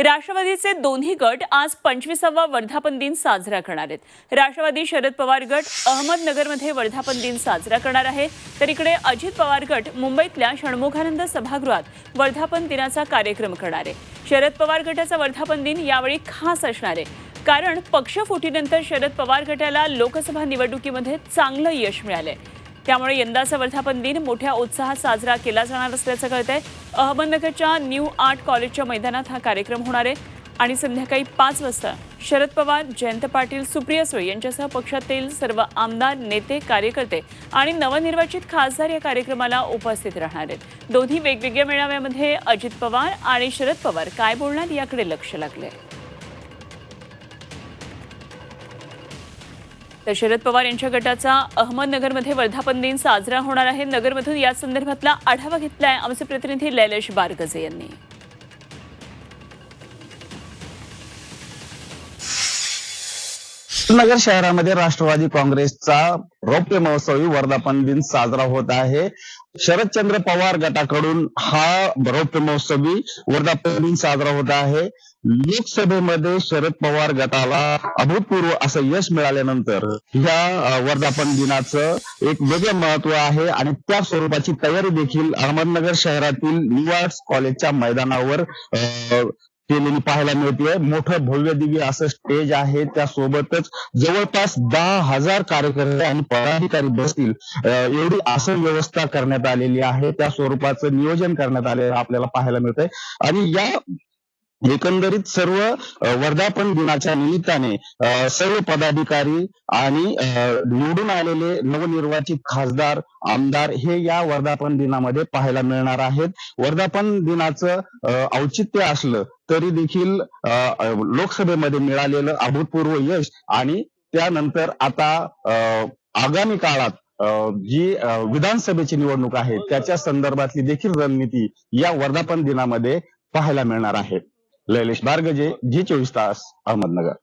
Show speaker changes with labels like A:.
A: राष्ट्रवादीचे दोन्ही गट आज पंचवीसावा वर्धापन दिन साजरा करणार आहेत. राष्ट्रवादी शरद पवार गट अहमदनगरमध्ये वर्धापन दिन साजरा करणार आहे. तर इकडे अजित पवार गट मुंबईतल्या षण्मुखानंद सभागृहात वर्धापन दिनाचा कार्यक्रम करणार आहे. शरद पवार गटाचा वर्धापन दिन यावेळी खास असणार आहे. कारण पक्षफुटीनंतर शरद पवार गटाला लोकसभा निवडणुकीमध्ये चांगलं यश मिळालंय. त्यामुळे यंदाचा वर्धापन दिन मोठ्या उत्साहात साजरा केला जाणार असल्याचं कळतंय. अहमदनगरच्या न्यू आर्ट कॉलेजच्या मैदानात हा कार्यक्रम होणार आहे. आणि संध्याकाळी पाच वाजता शरद पवार जयंत पाटील सुप्रिया सुळे यांच्यासह पक्षातील सर्व आमदार नेते कार्यकर्ते आणि नवनिर्वाचित खासदार या कार्यक्रमाला उपस्थित राहणार आहेत. दोन्ही वेगवेगळ्या मेळाव्यामध्ये अजित पवार आणि शरद पवार काय बोलणार याकडे लक्ष लागलंय. तर शरद पवार यांच्या गटाचा अहमदनगरमध्ये वर्धापन दिन साजरा होणार आहे. नगरमधून या संदर्भातला आढावा घेतलाय आमचे प्रतिनिधी लैलेश बारगजे यांनी.
B: नगर शहरामध्ये राष्ट्रवादी काँग्रेसचा रौप्य महोत्सवी वर्धापन दिन साजरा होत आहे. शरदचंद्र पवार गटाकडून हा रौप्य महोत्सवी वर्धापन दिन साजरा होत आहे. लोकसभेमध्ये शरद पवार गटाला अभूतपूर्व असं यश मिळाल्यानंतर या वर्धापन दिनाचं एक वेगळं महत्त्व आहे आणि त्या स्वरूपाची तयारी देखील अहमदनगर शहरातील निवास कॉलेजच्या मैदानावर अ, केलेली पाहायला मिळते. मोठं भव्य दिव्य असं स्टेज आहे. त्यासोबतच जवळपास दहा हजार कार्यकर्ते आणि पदाधिकारी बसतील. एवढी असं व्यवस्था करण्यात आलेली आहे. त्या स्वरूपाचं नियोजन करण्यात आलेलं आपल्याला पाहायला मिळतंय. आणि या एकंदरीत सर्व वर्धापन दिनाच्या निमित्ताने सर्व पदाधिकारी आणि निवडून आलेले नवनिर्वाचित खासदार आमदार हे या वर्धापन दिनामध्ये पाहायला मिळणार आहेत. वर्धापन दिनाचं औचित्य असलं तरी देखील लोकसभेमध्ये मिळालेलं अभूतपूर्व यश आणि त्यानंतर आता आगामी काळात जी विधानसभेची निवडणूक आहे त्याच्या संदर्भातली देखील रणनीती या वर्धापन दिनामध्ये पाहायला मिळणार आहे. लैलेश बारगजे जी चोवीस तास अहमदनगर.